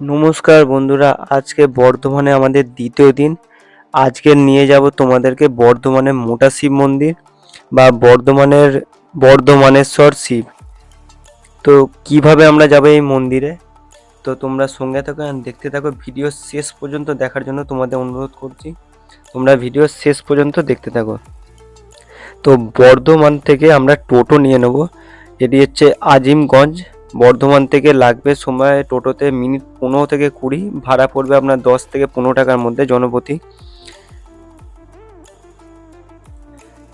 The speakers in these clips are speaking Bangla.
নমস্কার বন্ধুরা, আজকে বর্ধমানে আমাদের দ্বিতীয় দিন। আজকে নিয়ে যাব তোমাদেরকে বর্ধমানের মোটা শিব মন্দির বা বর্ধমানের বর্ধমানেশ্বর শিব। তো কীভাবে আমরা যাব এই মন্দিরে? তো তোমরা সঙ্গে থাকো দেখতে থাকো। ভিডিও শেষ পর্যন্ত দেখার জন্য তোমাদের অনুরোধ করছি, তোমরা ভিডিও শেষ পর্যন্ত দেখতে থাকো। তো বর্ধমান থেকে আমরা টোটো নিয়ে নেব। এটি হচ্ছে আজিমগঞ্জ। বর্ধমান থেকে লাগবে সময় টোটোতে মিনিট পনেরো থেকে কুড়ি, ভাড়া পড়বে আপনার দশ থেকে পনেরো টাকার মধ্যে জনপ্রতি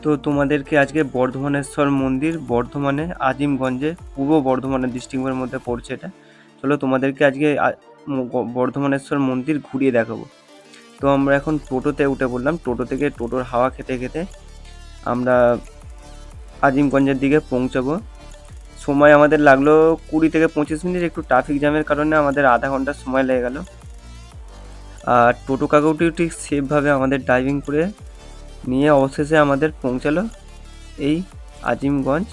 তো তোমাদেরকে আজকে বর্ধমানেশ্বর মন্দির, বর্ধমানে আজিমগঞ্জে, পূর্ব বর্ধমানের ডিস্ট্রিক্টের মধ্যে পড়ছে এটা। চলো তোমাদেরকে আজকে বর্ধমানেশ্বর মন্দির ঘুরিয়ে দেখাবো। তো আমরা এখন টোটোতে উঠে পড়লাম। টোটো থেকে টোটোর হাওয়া খেতে খেতে আমরা আজিমগঞ্জের দিকে পৌঁছাবো। সময় আমাদের লাগল কুড়ি থেকে পঁচিশ মিনিট, একটু ট্রাফিক জ্যামের কারণে আমাদের আধা ঘণ্টা সময় লেগে গেল। আর টোটো কাকুটিও ঠিক সেফভাবে আমাদের ড্রাইভিং করে নিয়ে অবশেষে আমাদের পৌঁছালো এই আজিমগঞ্জ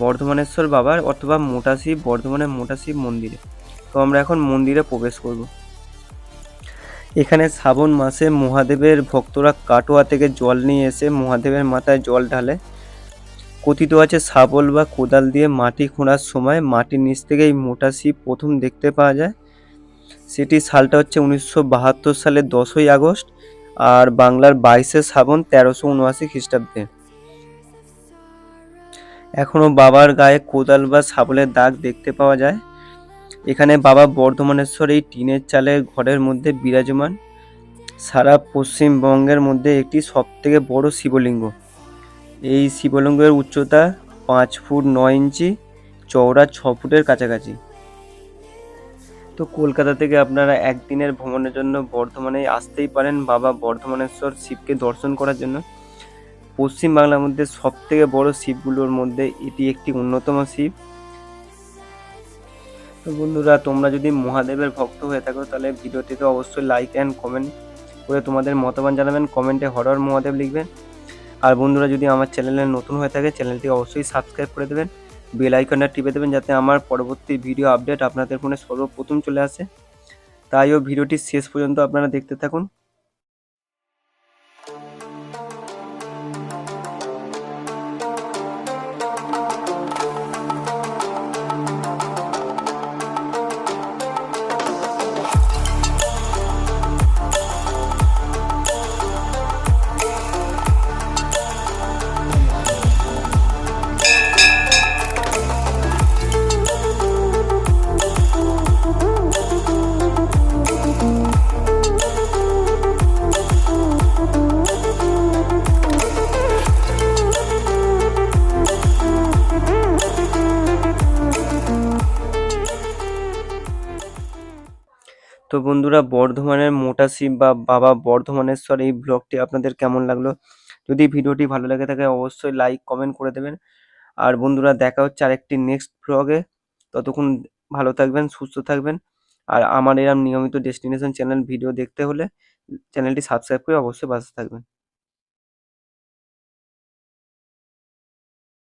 বর্ধমানেশ্বর বাবার অথবা মোটা শিব বর্ধমানের মোটা শিব মন্দিরে। তো আমরা এখন মন্দিরে প্রবেশ করব। এখানে শ্রাবণ মাসে মহাদেবের ভক্তরা কাটোয়া থেকে জল নিয়ে এসে মহাদেবের মাথায় জল ঢালে কথিত আছে, শাবল বা কোদাল দিয়ে মাটি খোঁড়ার সময় মাটির নিচ থেকে এই মোটা শিব প্রথম দেখতে পাওয়া যায়। সেটি সালটা হচ্ছে উনিশশো বাহাত্তর সালের দশই আগস্ট আর বাংলার বাইশে শ্রাবণ তেরোশো উনআশি খ্রিস্টাব্দে। এখনও বাবার গায়ে কোদাল বা শাবলের দাগ দেখতে পাওয়া যায়। এখানে বাবা বর্ধমানেশ্বর এই টিনের চালের ঘরের মধ্যে বিরাজমান। সারা পশ্চিমবঙ্গের মধ্যে একটি সবথেকে বড় শিবলিঙ্গ। এই শিবলিঙ্গের উচ্চতা পাঁচ ফুট নয় ইঞ্চি, চওড়া ছ ফুটের কাছাকাছি। তো কলকাতা থেকে আপনারা একদিনের ভ্রমণের জন্য বর্ধমানে আসতেই পারেন বাবা বর্ধমানেশ্বর শিবকে দর্শন করার জন্য। পশ্চিম বাংলার মধ্যে সব থেকে বড় শিবগুলোর মধ্যে এটি একটি অন্যতম শিব। তো বন্ধুরা, তোমরা যদি মহাদেবের ভক্ত হয়ে থাকো, তাহলে ভিডিওটিতে অবশ্যই লাইক অ্যান্ড কমেন্ট করে তোমাদের মতামত জানাবেন। কমেন্টে হরর মহাদেব লিখবেন। আর বন্ধুরা, যদি আমার চ্যানেলে নতুন হয়ে থাকে, চ্যানেলটি অবশ্যই সাবস্ক্রাইব করে দেবেন, বেল আইকনটা টিপে দেবেন যাতে আমার পরবর্তী ভিডিও আপডেট আপনাদের ফোনে সর্বপ্রথম চলে আসে। তাই ও ভিডিওটি শেষ পর্যন্ত আপনারা দেখতে থাকুন। তো বন্ধুরা বর্ধমানের মোটা শিব বা বাবা বর্ধমানেশ্বর এই ব্লগটি আপনাদের কেমন লাগল? যদি ভিডিওটি ভালো লেগে থাকে অবশ্যই লাইক কমেন্ট করে দেবেন। আর বন্ধুরা দেখা হচ্ছে আরেকটি নেক্সট ব্লগে ততক্ষণ ভালো থাকবেন, সুস্থ থাকবেন। আর আমার এরম নিয়মিত ডেস্টিনেশন চ্যানেল ভিডিও দেখতে হলে চ্যানেলটি সাবস্ক্রাইব করে অবশ্যই পাশে থাকবেন।